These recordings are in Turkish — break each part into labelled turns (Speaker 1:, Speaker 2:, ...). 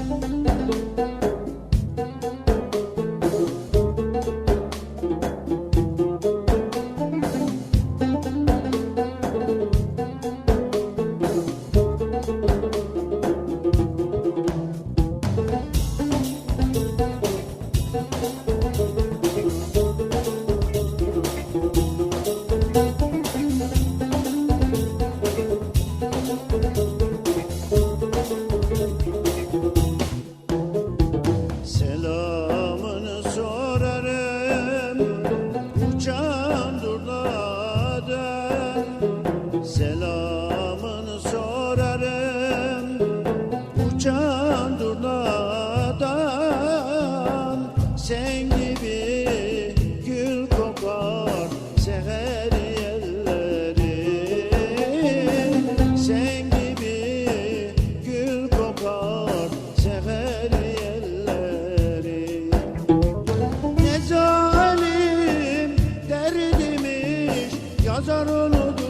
Speaker 1: Selamını Selamını sorarım uçan durnadan. Sen gibi gül kokar seher yerleri Sen gibi gül kokar seher yerleri ne zalim derdimiş yazar onu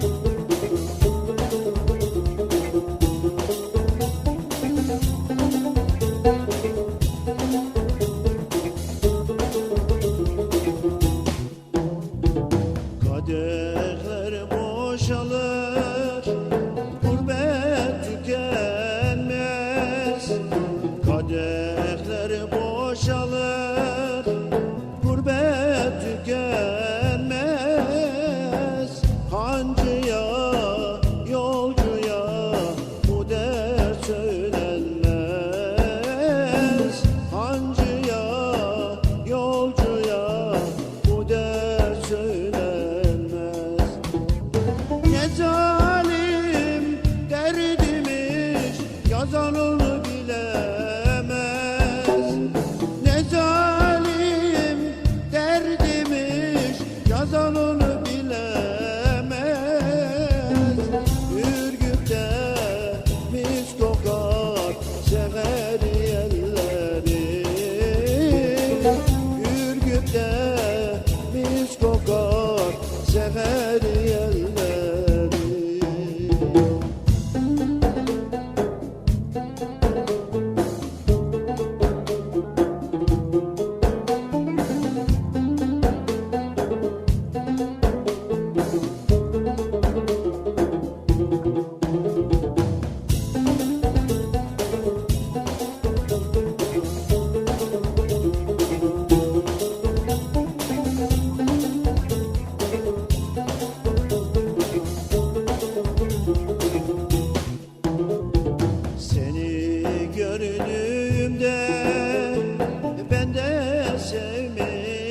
Speaker 1: Thank you. Onu bilemez. Ne zalim derdimiş yazan onu bilemez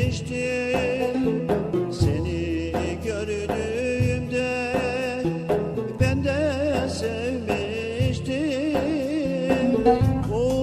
Speaker 1: sevmiştim Seni gördüğümde ben de sevmiştim. O